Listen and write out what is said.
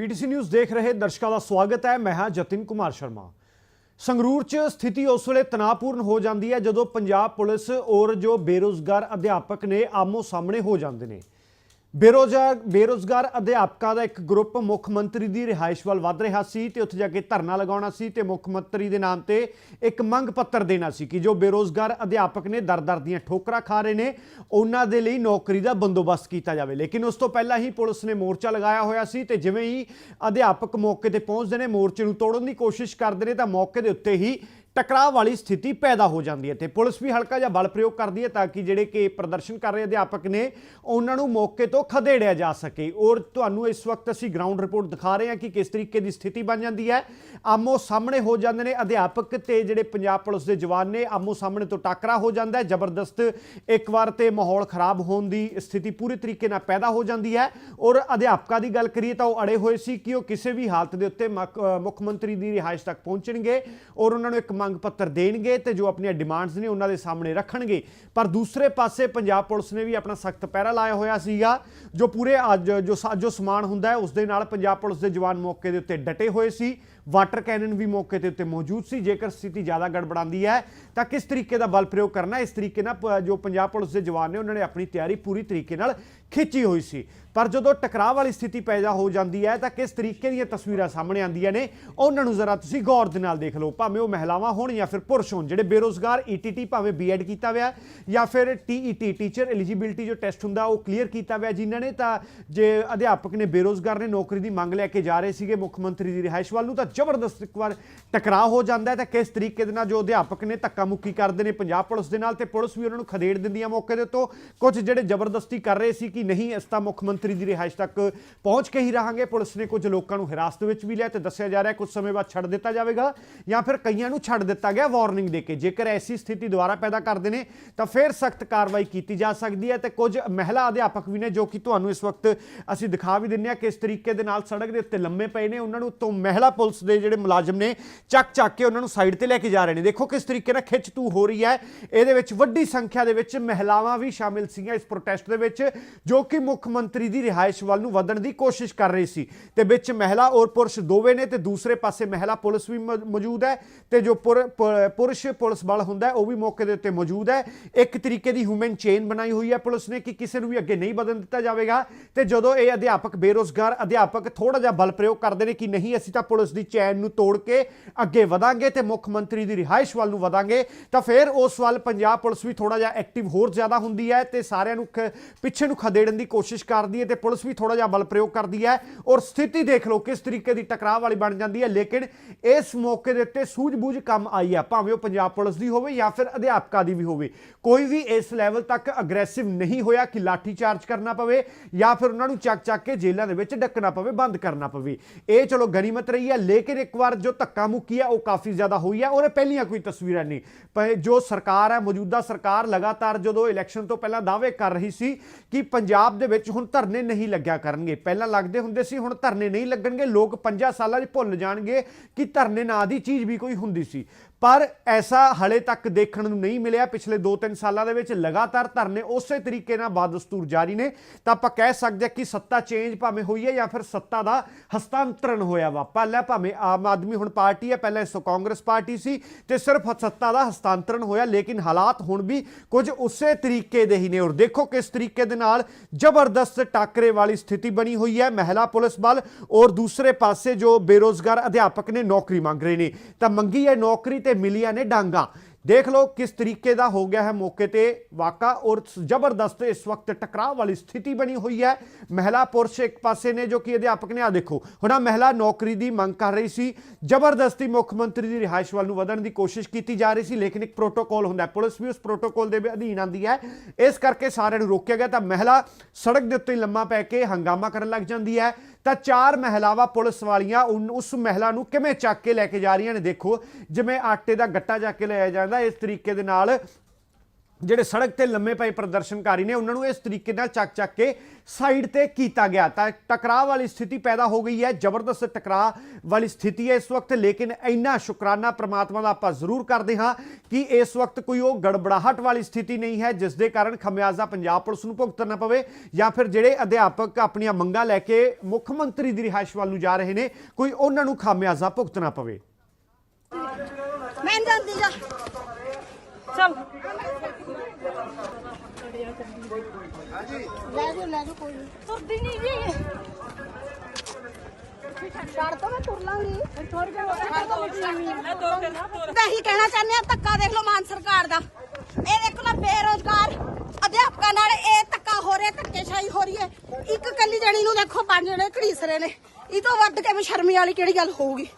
PTC news ਦੇਖ ਰਹੇ ਦਰਸ਼ਕਾਂ ਦਾ ਸਵਾਗਤ ਹੈ। ਮੈਂ ਹਾਂ ਜਤਿਨ ਕੁਮਾਰ ਸ਼ਰਮਾ। ਸੰਗਰੂਰ 'ਚ ਸਥਿਤੀ ਉਸ ਵੇਲੇ ਤਣਾਅਪੂਰਨ ਹੋ ਜਾਂਦੀ ਹੈ ਜਦੋਂ ਪੰਜਾਬ ਪੁਲਿਸ ਔਰ ਜੋ ਬੇਰੋਜ਼ਗਾਰ ਅਧਿਆਪਕ ਨੇ ਆਮੋ ਸਾਹਮਣੇ ਹੋ ਜਾਂਦੇ ਨੇ। ਬੇਰੋਜ਼ਗਾਰ ਬੇਰੋਜ਼ਗਾਰ ਅਧਿਆਪਕਾਂ ਦਾ ਇੱਕ ਗਰੁੱਪ ਮੁੱਖ ਮੰਤਰੀ ਦੀ ਰਿਹਾਇਸ਼ ਵੱਲ ਵੱਧ ਰਿਹਾ ਸੀ ਤੇ ਉੱਥੇ ਜਾ ਕੇ ਧਰਨਾ ਲਗਾਉਣਾ ਸੀ ਤੇ ਮੁੱਖ ਮੰਤਰੀ ਦੇ ਨਾਮ ਤੇ ਇੱਕ ਮੰਗ ਪੱਤਰ ਦੇਣਾ ਸੀ ਕਿ ਜੋ ਬੇਰੋਜ਼ਗਾਰ ਅਧਿਆਪਕ ਨੇ ਦਰ-ਦਰ ਦੀਆਂ ਠੋਕਰਾਂ ਖਾ ਰਹੇ ਨੇ, ਉਹਨਾਂ ਦੇ ਲਈ ਨੌਕਰੀ ਦਾ ਬੰਦੋਬਸਤ ਕੀਤਾ ਜਾਵੇ। ਲੇਕਿਨ ਉਸ ਤੋਂ ਪਹਿਲਾਂ ਹੀ ਪੁਲਿਸ ਨੇ ਮੋਰਚਾ ਲਗਾਇਆ ਹੋਇਆ ਸੀ ਤੇ ਜਿਵੇਂ ਹੀ ਅਧਿਆਪਕ ਮੌਕੇ ਤੇ ਪਹੁੰਚਦੇ ਨੇ, ਮੋਰਚੇ ਨੂੰ ਤੋੜਨ ਦੀ ਕੋਸ਼ਿਸ਼ ਕਰਦੇ ਨੇ, ਤਾਂ ਮੌਕੇ ਦੇ ਉੱਤੇ ਹੀ ਟਕਰਾਅ ਵਾਲੀ ਸਥਿਤੀ ਪੈਦਾ ਹੋ ਜਾਂਦੀ ਹੈ। ਤੇ ਪੁਲਿਸ ਵੀ ਹਲਕਾ ਜਿਹਾ ਬਲ ਪ੍ਰਯੋਗ ਕਰਦੀ ਹੈ ਤਾਂ ਕਿ ਜਿਹੜੇ ਕਿ ਪ੍ਰਦਰਸ਼ਨ ਕਰ ਰਹੇ ਅਧਿਆਪਕ ਨੇ, ਉਹਨਾਂ ਨੂੰ ਮੌਕੇ ਤੋਂ ਖਦੇੜਿਆ ਜਾ ਸਕੇ। ਔਰ ਤੁਹਾਨੂੰ ਇਸ ਵਕਤ ਅਸੀਂ ਗਰਾਊਂਡ ਰਿਪੋਰਟ ਦਿਖਾ ਰਹੇ ਹਾਂ ਕਿ ਕਿਸ ਤਰੀਕੇ ਦੀ ਸਥਿਤੀ ਬਣ ਜਾਂਦੀ ਹੈ। ਆਮੋ ਸਾਹਮਣੇ ਹੋ ਜਾਂਦੇ ਨੇ ਅਧਿਆਪਕ ਤੇ ਜਿਹੜੇ ਪੰਜਾਬ ਪੁਲਿਸ ਦੇ ਜਵਾਨ ਨੇ, ਆਮੋ ਸਾਹਮਣੇ ਤੋਂ ਟਾਕਰਾ ਹੋ ਜਾਂਦਾ ਹੈ। ਜ਼ਬਰਦਸਤ ਇੱਕ ਵਾਰ ਤੇ ਮਾਹੌਲ ਖਰਾਬ ਹੋਣ ਦੀ ਸਥਿਤੀ ਪੂਰੀ ਤਰੀਕੇ ਨਾਲ ਪੈਦਾ ਹੋ ਜਾਂਦੀ ਹੈ। ਔਰ ਅਧਿਆਪਕਾਂ ਦੀ ਗੱਲ ਕਰੀਏ ਤਾਂ ਉਹ ਅੜੇ ਹੋਏ ਸੀ ਕਿ ਉਹ ਕਿਸੇ ਵੀ ਹਾਲਤ ਦੇ ਉੱਤੇ ਮੱਕ- ਮੁੱਖ ਮੰਤਰੀ ਦੀ ਰਿਹਾਇਸ਼ ਤੱਕ ਪਹੁੰਚਣਗੇ। ਔਰ ਉਹਨਾਂ ਨੂੰ ਇੱਕ ਮੰਗ ਪੱਤਰ ਦੇਣਗੇ ਤੇ ਜੋ ਆਪਣੀਆਂ ਡਿਮਾਂਡਸ ਨੇ ਉਹਨਾਂ ਦੇ ਸਾਹਮਣੇ ਰੱਖਣਗੇ। ਪਰ ਦੂਸਰੇ ਪਾਸੇ ਪੰਜਾਬ ਪੁਲਿਸ ਨੇ ਵੀ ਆਪਣਾ ਸਖਤ ਪਹਿਰਾ ਲਾਇਆ ਹੋਇਆ ਸੀਗਾ, ਜੋ ਪੂਰੇ ਅੱਜ ਜੋ ਸਾ- ਸਮਾਨ ਹੁੰਦਾ ਹੈ ਉਸ ਦੇ ਨਾਲ ਪੰਜਾਬ ਪੁਲਿਸ ਦੇ ਜਵਾਨ ਮੌਕੇ ਦੇ ਉੱਤੇ ਡਟੇ ਹੋਏ ਸੀ। ਵਾਟਰ ਕੈਨਨ ਵੀ ਮੌਕੇ ਦੇ ਉੱਤੇ ਮੌਜੂਦ ਸੀ। ਜੇਕਰ ਸਥਿਤੀ ਜ਼ਿਆਦਾ ਗੜਬੜਾਉਂਦੀ ਹੈ, ਤਾਂ ਕਿਸ ਤਰੀਕੇ ਦਾ ਬਲ ਪ੍ਰਯੋਗ ਕਰਨਾ ਇਸ ਤਰੀਕੇ ਨਾਲ ਪ- ਜੋ ਪੰਜਾਬ ਪੁਲਿਸ ਦੇ ਜਵਾਨ ਨੇ, ਉਹਨਾਂ ਨੇ ਆਪਣੀ ਤਿਆਰੀ ਪੂਰੀ ਤਰੀਕੇ ਨਾਲ ਖਿੱਚੀ ਹੋਈ ਸੀ। ਪਰ ਜਦੋਂ ਟਕਰਾਅ ਵਾਲੀ ਸਥਿਤੀ ਪੈਦਾ ਹੋ ਜਾਂਦੀ ਹੈ, ਤਾਂ ਕਿਸ ਤਰੀਕੇ ਦੀਆਂ ਤਸਵੀਰਾਂ ਸਾਹਮਣੇ ਆਉਂਦੀਆਂ ਨੇ? ਉਹਨਾਂ ਨੂੰ ਜ਼ਰਾ ਤੁਸੀਂ ਗੌਰ ਦੇ ਨਾਲ ਦੇਖ ਲਓ। ਭਾਵੇਂ ਉਹ ਮਹਿਲਾਵਾਂ ਹੋਣ ਜਾਂ ਫਿਰ ਪੁਰਸ਼ ਹੋਣ, ਜਿਹੜੇ ਬੇਰੋਜ਼ਗਾਰ ਈਟੀਟੀ ਭਾਵੇਂ ਬੀਐਡ ਕੀਤਾ ਹੋਇਆ ਜਾਂ ਫਿਰ ਟੀਈਟੀ ਟੀਚਰ ਐਲੀਜੀਬਿਲਟੀ ਜੋ ਟੈਸਟ ਹੁੰਦਾ, ਉਹ ਕਲੀਅਰ ਕੀਤਾ ਹੋਇਆ ਜਿਨ੍ਹਾਂ ਨੇ, ਤਾਂ ਜੇ ਅਧਿਆਪਕ ਨੇ ਬੇਰੋਜ਼ਗਾਰ ਨੇ ਨੌਕਰੀ ਦੀ ਮੰਗ ਲੈ ਕੇ ਜਾ ਰਹੇ ਸੀਗੇ, ਮੁੱਖ ਮੰਤਰੀ ਦੀ ਰਿਹਾਇਸ਼ ਵੱਲ ਨੂੰ, ਤਾਂ ਜ਼ਬਰਦਸਤ ਇੱਕ ਵਾਰ ਟਕਰਾਅ ਹੋ ਜਾਂਦਾ ਹੈ। ਤਾਂ ਕਿਸ ਤਰੀਕੇ ਦੇ ਨਾਲ ਜੋ ਅਧਿਆਪਕ ਨੇ ਧੱਕਾ ਮੁੱਕੀ ਕਰਦੇ ਨੇ ਪੰਜਾਬ ਪੁਲਿਸ ਦੇ ਨਾਲ ਤੇ ਪੁਲਿਸ ਵੀ ਉਹਨਾਂ ਨੂੰ ਖਦੇੜ ਦਿੰਦੀ ਹੈ ਮੌਕੇ ਦੇ ਉੱਤੋਂ? ਕੁਝ ਜਿਹੜੇ ਜ਼ਬਰਦਸਤੀ ਕਰ ਰਹੇ ਸੀ ਕਿ ਨਹੀਂ, ਇਸ ਤਾਂ ਮੁੱਖ ਮੰਤਰੀ ਦੀ ਰਿਹਾਇਸ਼ ਤੱਕ ਪਹੁੰਚ ਕੇ ਹੀ ਰਹਾਂਗੇ। ਪੁਲਿਸ ਨੇ ਕੁਝ ਲੋਕਾਂ ਨੂੰ ਹਿਰਾਸਤ ਵਿੱਚ ਵੀ ਲਿਆ ਤੇ ਦੱਸਿਆ ਜਾ ਰਿਹਾ ਕੁਝ ਸਮੇਂ ਬਾਅਦ ਛੱਡ ਦਿੱਤਾ ਜਾਵੇਗਾ ਜਾਂ ਫਿਰ ਕਈਆਂ ਨੂੰ ਛੱਡ ਦਿੱਤਾ ਗਿਆ ਵਾਰਨਿੰਗ ਦੇ ਕੇ। ਜੇਕਰ ਐਸੀ ਸਥਿਤੀ ਦੁਬਾਰਾ ਪੈਦਾ ਕਰਦੇ ਨੇ, ਤਾਂ ਫਿਰ ਸਖਤ ਕਾਰਵਾਈ ਕੀਤੀ ਜਾ ਸਕਦੀ ਹੈ ਤੇ ਕੁਝ ਮਹਿਲਾ ਅਧਿਆਪਕ ਵੀ ਨੇ ਜੋ ਕਿ ਤੁਹਾਨੂੰ ਇਸ ਵਕਤ ਅਸੀਂ ਦਿਖਾ ਵੀ ਦਿੰਨੇ ਆ ਕਿਸ ਤਰੀਕੇ ਦੇ ਨਾਲ ਸੜਕ ਦੇ ਉੱਤੇ ਲੰਮੇ ਪਏ ਨੇ। ਉਹਨਾਂ ਨੂੰ ਤੋਂ ਮਹਿਲਾ ਪੁਲਿਸ ਦੇ ਜਿਹੜੇ ਮੁਲਾਜ਼ਮ ਨੇ, ਚੱਕ ਚੱਕ ਕੇ ਉਹਨਾਂ ਨੂੰ ਸਾਈਡ ਤੇ ਲੈ ਕੇ ਜਾ ਰਹੇ ਨੇ। ਦੇਖੋ ਕਿਸ ਤਰੀਕੇ ਨਾਲ ਖਿੱਚ ਤੂ ਹੋ ਰਹੀ ਹੈ। ਇਹਦੇ ਵਿੱਚ ਵੱਡੀ ਸੰਖਿਆ ਦੇ ਵਿੱਚ ਮਹਿਲਾਵਾਂ ਵੀ ਸ਼ਾਮਿਲ ਸੀਗੀਆਂ ਇਸ ਪ੍ਰੋਟੈਸਟ ਦੇ ਵਿੱਚ ਜੋ ਕਿ ਮੁੱਖ ਮੰਤਰੀ ਦੀ ਰਿਹਾਇਸ਼ ਵੱਲ ਨੂੰ ਵਧਣ ਦੀ ਕੋਸ਼ਿਸ਼ ਕਰ ਰਹੀ ਸੀ। ਤੇ ਵਿੱਚ ਮਹਿਲਾ ਔਰ ਪੁਰਸ਼ ਦੋਵੇਂ ਨੇ ਤੇ ਦੂਸਰੇ ਪਾਸੇ ਮਹਿਲਾ ਪੁਲਿਸ ਵੀ ਮ- ਮੌਜੂਦ ਹੈ ਤੇ ਜੋ ਪੁਰ- ਪੁਰਸ਼ ਪੁਲਿਸ ਬਲ ਹੁੰਦਾ ਉਹ ਵੀ ਮੌਕੇ ਦੇ ਉੱਤੇ ਮੌਜੂਦ ਹੈ। ਇੱਕ ਤਰੀਕੇ ਦੀ ਹਿਊਮਨ ਚੇਨ ਬਣਾਈ ਹੋਈ ਹੈ ਪੁਲਿਸ ਨੇ ਕਿ ਕਿਸੇ ਨੂੰ ਵੀ ਅੱਗੇ ਨਹੀਂ ਵਧਣ ਦਿੱਤਾ ਜਾਵੇਗਾ। ਤੇ ਜਦੋਂ ਇਹ ਅਧਿਆਪਕ ਬੇਰੋਜ਼ਗਾਰ ਅਧਿਆਪਕ ਥੋੜਾ ਜਿਹਾ ਬਲ ਪ੍ਰਯੋਗ ਕਰਦੇ ਨੇ ਕਿ ਨਹੀਂ, ਅਸੀਂ ਤਾਂ ਪੁਲਿਸ ਦੀ ਚੈਨ ਨੂੰ ਤੋੜ ਕੇ ਅੱਗੇ ਵਧਾਂਗੇ ਤੇ ਮੁੱਖ ਮੰਤਰੀ ਦੀ ਰਿਹਾਇਸ਼ ਵੱਲ ਨੂੰ ਵਧਾਂਗੇ, ਤਾਂ ਫਿਰ ਉਸ ਵੱਲ ਪੰਜਾਬ ਪੁਲਿਸ ਵੀ ਥੋੜਾ ਜਿਹਾ ਐਕਟਿਵ ਹੋਰ ਜ਼ਿਆਦਾ ਹੁੰਦੀ ਹੈ ਤੇ ਸਾਰਿਆਂ ਨੂੰ ਖ- ਪਿੱਛੇ ਨੂੰ ਖਦੇ ਖਦੇੜਨ ਦੀ ਕੋਸ਼ਿਸ਼ ਕਰਦੀ ਹੈ ਤੇ ਪੁਲਿਸ ਵੀ ਥੋੜਾ ਜਿਹਾ ਬਲ ਪ੍ਰਯੋਗ ਕਰਦੀ ਹੈ ਔਰ ਸਥਿਤੀ ਦੇਖ ਲਓ ਕਿਸ ਤਰੀਕੇ ਦੀ ਟਕਰਾਅ ਵਾਲੀ ਬਣ ਜਾਂਦੀ ਹੈ। ਲੇਕਿਨ ਇਸ ਮੌਕੇ ਦੇ ਉੱਤੇ ਸੂਝ-ਬੂਝ ਕੰਮ ਆਈ ਹੈ, ਭਾਵੇਂ ਉਹ ਪੰਜਾਬ ਪੁਲਿਸ ਦੀ ਹੋਵੇ ਜਾਂ ਫਿਰ ਅਧਿਆਪਕਾਂ ਦੀ ਵੀ ਹੋਵੇ। ਕੋਈ ਵੀ ਇਸ ਲੈਵਲ ਤੱਕ ਅਗਰੈਸਿਵ ਨਹੀਂ ਹੋਇਆ ਕਿ ਲਾਠੀ ਚਾਰਜ ਕਰਨਾ ਪਵੇ ਜਾਂ ਫਿਰ ਉਹਨਾਂ ਨੂੰ ਚੱਕ ਚੱਕ ਕੇ ਜੇਲ੍ਹਾਂ ਦੇ ਵਿੱਚ ਡੱਕਣਾ ਪਵੇ, ਬੰਦ ਕਰਨਾ ਪਵੇ। ਇਹ ਚਲੋ ਗਨੀਮਤ ਰਹੀ ਹੈ, ਲੇਕਿਨ ਇੱਕ ਵਾਰ ਜੋ ਧੱਕਾ ਮੁੱਕੀ ਹੈ, ਉਹ ਕਾਫੀ ਜ਼ਿਆਦਾ ਹੋਈ ਹੈ ਉਹਨੇ ਪਹਿਲੀਆਂ ਕੋਈ ਤਸਵੀਰਾਂ ਨਹੀਂ। ਪਰ ਜੋ ਸਰਕਾਰ ਹੈ, ਮੌਜੂਦਾ ਸਰਕਾਰ ਲਗਾਤਾਰ ਜਦੋਂ ਇਲੈਕਸ਼ਨ ਤੋਂ ਪਹਿਲਾਂ ਦਾਅਵੇ ਕਰ ਰਹੀ ਸੀ ਕਿ ਪੰਜਾਬ ਦੇ ਵਿੱਚ ਹੁਣ ਧਰਨੇ ਨਹੀਂ ਲੱਗਿਆ ਕਰਨਗੇ। ਪਹਿਲਾਂ ਲੱਗਦੇ ਹੁੰਦੇ ਸੀ, ਹੁਣ ਧਰਨੇ ਨਹੀਂ ਲੱਗਣਗੇ। ਲੋਕ 5 ਸਾਲਾਂ 'ਚ ਭੁੱਲ ਜਾਣਗੇ ਕਿ ਧਰਨੇ ਨਾਂ ਦੀ ਚੀਜ਼ ਵੀ ਕੋਈ ਹੁੰਦੀ ਸੀ। ਪਰ ਐਸਾ ਹਲੇ ਤੱਕ ਦੇਖਣ ਨੂੰ ਨਹੀਂ ਮਿਲਿਆ। ਪਿਛਲੇ 2-3 ਸਾਲਾਂ ਦੇ ਵਿੱਚ ਲਗਾਤਾਰ ਧਰਨੇ ਉਸੇ ਤਰੀਕੇ ਨਾਲ ਬਾਦਸਤੂਰ ਜਾਰੀ ਨੇ। ਤਾਂ ਆਪਾਂ ਕਹਿ ਸਕਦੇ ਹਾਂ ਕਿ ਸੱਤਾ ਚੇਂਜ ਭਾਵੇਂ ਹੋਈ ਹੈ ਜਾਂ ਫਿਰ ਸੱਤਾ ਦਾ ਹਸਤਾਂਤਰਨ ਹੋਇਆ ਵਾ। ਪਹਿਲਾਂ ਭਾਵੇਂ ਆਮ ਆਦਮੀ ਹੁਣ ਪਾਰਟੀ ਹੈ, ਪਹਿਲਾਂ ਇਸ ਤੋਂ ਕਾਂਗਰਸ ਪਾਰਟੀ ਸੀ ਤੇ ਸਿਰਫ ਸੱਤਾ ਦਾ ਹਸਤਾਂਤਰਨ ਹੋਇਆ, ਲੇਕਿਨ ਹਾਲਾਤ ਹੁਣ ਵੀ ਕੁਝ ਉਸੇ ਤਰੀਕੇ ਦੇ ਹੀ ਨੇ। ਔਰ ਦੇਖੋ ਕਿਸ ਤਰੀਕੇ ਦੇ ਨਾਲ ਜ਼ਬਰਦਸਤ ਟਾਕਰੇ ਵਾਲੀ ਸਥਿਤੀ ਬਣੀ ਹੋਈ ਹੈ ਮਹਿਲਾ ਪੁਲਿਸ ਬਲ। ਔਰ ਦੂਸਰੇ ਪਾਸੇ ਜੋ ਬੇਰੋਜ਼ਗਾਰ ਅਧਿਆਪਕ ਨੇ, ਨੌਕਰੀ ਮੰਗ ਰਹੇ ਨੇ। ਤਾਂ ਮੰਗੀ ਹੈ ਨੌਕਰੀ ਤੇ ਮਿਲੀਆਂ ਨੇ ਡਾਂਗਾ। ਦੇਖ ਲਓ ਕਿਸ ਤਰੀਕੇ ਦਾ ਹੋ ਗਿਆ ਹੈ ਮੌਕੇ ਤੇ ਵਾਕਾ ਔਰ ਜ਼ਬਰਦਸਤ ਇਸ ਵਕਤ ਟਕਰਾਅ ਵਾਲੀ ਸਥਿਤੀ ਬਣੀ ਹੋਈ ਹੈ। ਮਹਿਲਾ ਪੁਰਸ਼ ਇੱਕ ਪਾਸੇ ਨੇ ਜੋ ਕਿ ਅਧਿਆਪਕ ਨੇ ਆ ਦੇਖੋ। ਹੁਣ ਆਹ ਮਹਿਲਾ ਨੌਕਰੀ ਦੀ ਮੰਗ ਕਰ ਰਹੀ ਸੀ। ਜ਼ਬਰਦਸਤੀ ਮੁੱਖ ਮੰਤਰੀ ਦੀ ਰਿਹਾਇਸ਼ ਵੱਲ ਨੂੰ ਵਧਣ ਦੀ ਕੋਸ਼ਿਸ਼ ਕੀਤੀ ਜਾ ਰਹੀ ਸੀ, ਲੇਕਿਨ ਇੱਕ ਪ੍ਰੋਟੋਕੋਲ ਹੁੰਦਾ ਹੈ। ਪੁਲਿਸ ਵੀ ਉਸ ਪ੍ਰੋਟੋਕੋਲ ਦੇ ਅਧੀਨ ਆਂਦੀ ਹੈ। ਇਸ ਕਰਕੇ ਸਾਰਿਆਂ ਨੂੰ ਰੋਕਿਆ ਗਿਆ ਤਾਂ ਮਹਿਲਾ ਸੜਕ ਦੇ ਉੱਤੇ ਲੰਮਾ ਪੈ ਕੇ ਹੰਗਾਮਾ ਕਰਨ ਲੱਗ ਜਾਂਦੀ ਹੈ। ਤਾਂ ਚਾਰ ਮਹਿਲਾਵਾਂ ਪੁਲਿਸ ਵਾਲੀਆਂ ਉਨ- ਉਸ ਮਹਿਲਾ ਨੂੰ ਕਿਵੇਂ ਚੱਕ ਕੇ ਲੈ ਕੇ ਜਾ ਰਹੀਆਂ ਨੇ? ਦੇਖੋ, ਜਿਵੇਂ ਆਟੇ ਦਾ ਗੱਟਾ ਚੱਕ ਕੇ ਲਿਆਇਆ ਜਾਂਦਾ, ਇਸ ਤਰੀਕੇ ਦੇ ਨਾਲ ਜਿਹੜੇ ਸੜਕ ਤੇ ਲੰਮੇ ਪਏ ਪ੍ਰਦਰਸ਼ਨਕਾਰੀ ਨੇ, ਉਹਨਾਂ ਨੂੰ ਇਸ ਤਰੀਕੇ ਨਾਲ ਚੱਕ ਚੱਕ ਕੇ ਸਾਈਡ ਤੇ ਕੀਤਾ ਗਿਆ। ਤਾਂ ਟਕਰਾਅ ਵਾਲੀ ਸਥਿਤੀ ਪੈਦਾ ਹੋ ਗਈ ਹੈ, ਜ਼ਬਰਦਸਤ ਟਕਰਾਅ ਵਾਲੀ ਸਥਿਤੀ ਹੈ ਇਸ ਵਕਤ, ਲੇਕਿਨ ਇੰਨਾ ਸ਼ੁਕਰਾਨਾ ਪ੍ਰਮਾਤਮਾ ਦਾ ਆਪਾਂ ਜ਼ਰੂਰ ਕਰਦੇ ਹਾਂ ਕਿ ਇਸ ਵਕਤ ਕੋਈ ਉਹ ਗੜਬੜਾਹਟ ਵਾਲੀ ਸਥਿਤੀ ਨਹੀਂ ਹੈ, ਜਿਸ ਦੇ ਕਾਰਨ ਖਮਿਆਜ਼ਾ ਪੰਜਾਬ ਪੁਲਿਸ ਨੂੰ ਭੁਗਤਣਾ ਪਵੇ ਜਾਂ ਫਿਰ ਜਿਹੜੇ ਅਧਿਆਪਕ ਆਪਣੀਆਂ ਮੰਗਾਂ ਲੈ ਕੇ ਮੁੱਖ ਮੰਤਰੀ ਦੀ ਰਿਹਾਇਸ਼ ਵੱਲ ਨੂੰ ਜਾ ਰਹੇ ਨੇ, ਕੋਈ ਉਹਨਾਂ ਨੂੰ ਖਾਮਿਆਜ਼ਾ ਭੁਗਤਣਾ ਪਵੇ। ਮੈਂ ਜਾਂਦੀ ਜਾ। ਚੱਲ। ਲੈ ਜੋ ਲੈ ਜੋ ਕੋਈ ਨਹੀਂ ਤੁਰਦੀ ਨਹੀਂ ਜੀ ਛੱਡ ਤੋਂ ਮੈਂ ਤੁਰ ਲਾਂਗੀ। ਥੋੜੀ ਜਿਹਾ ਮੈਂ ਦੋ ਤਾਂ ਇਹੀ ਕਹਿਣਾ ਚਾਹੁੰਦੇ ਆ ਧੱਕਾ ਦੇਖ ਲਓ ਮਾਨ ਸਰਕਾਰ ਦਾ। ਇਹ ਦੇਖੋ ਨਾ ਬੇਰੋਜ਼ਗਾਰ। ਅਧਿਆਪਕਾਂ ਨਾਲ ਇਹ ਧੱਕਾ ਹੋ ਰਿਹਾ ਧੱਕੇਸ਼ਾਹੀ ਹੋ ਰਹੀ ਹੈ। ਇੱਕ ਕੱਲੀ ਜਣੀ ਨੂੰ ਦੇਖੋ ਪੰਜ ਜਣੇ ਘੜੀਸ ਰਹੇ ਨੇ। ਇਹ ਤੋਂ ਵੱਧ ਕੇ ਸ਼ਰਮੀ ਵਾਲੀ ਕਿਹੜੀ ਗੱਲ ਹੋਊਗੀ?